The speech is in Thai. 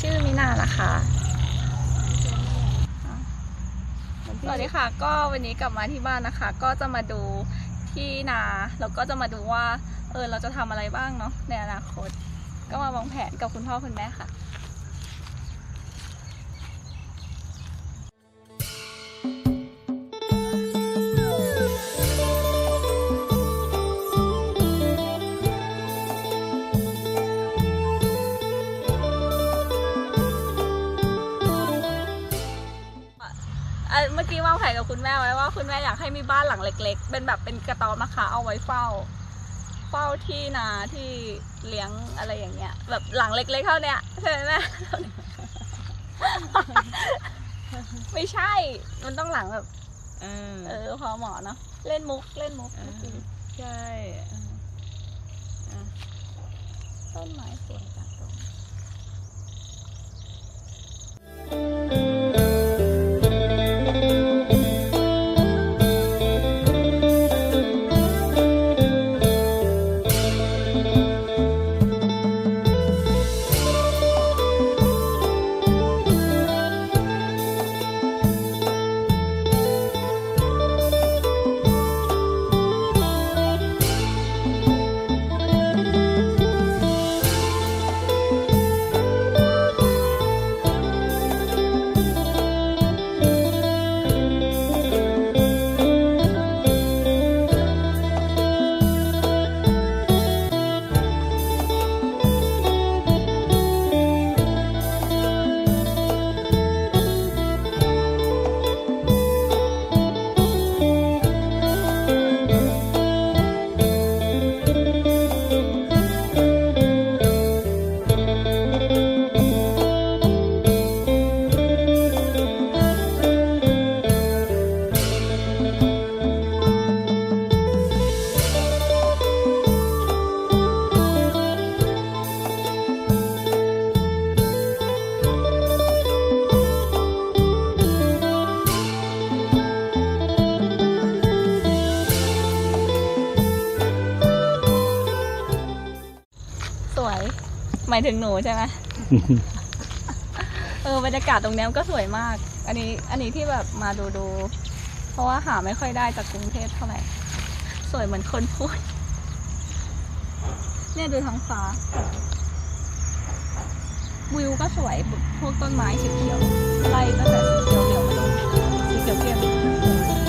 ชื่อมินานะคะสวัสดีค่ะ ก็วันนี้กลับมาที่บ้านนะคะ ก็จะมาดูที่นาแล้วก็จะมาดูว่า เออเราจะทำอะไรบ้างเนาะในอนาคต ก็มาวางแผนกับคุณพ่อคุณแม่ค่ะ อ่อเมื่อกี้วางแผนกับคุณแม่ไว้ว่าคุณแม่อยากให้มีบ้านหลังเล็ก ๆ เป็นแบบเป็นกระต๊อบมะขามเอาไว้เฝ้า เฝ้าที่นาที่เลี้ยงอะไรอย่างเงี้ย แบบหลังเล็กๆเท่าเนี้ยใช่ไหมแม่ ไม่ใช่ มันต้องหลังแบบ เออเออพอเหมาะเนาะเล่นมุกเล่นมุกเออเมื่อกี้ใช่เออต้นไม้สวยจังตรง หมายถึงหนูใช่ไหมเออบรรยากาศตรงเนี้ยมันก็สวยมาก อันนี้อันนี้ที่แบบมาดูดู เพราะว่าหาไม่ค่อยได้จากกรุงเทพเท่าไหร่ สวยเหมือนคนพูด เนี่ยดูท้องฟ้า วิวก็สวยพวกต้นไม้สีเขียวๆไล่ตั้งแต่สีเขียวเหลืองมาลงสีเขียวเข้ม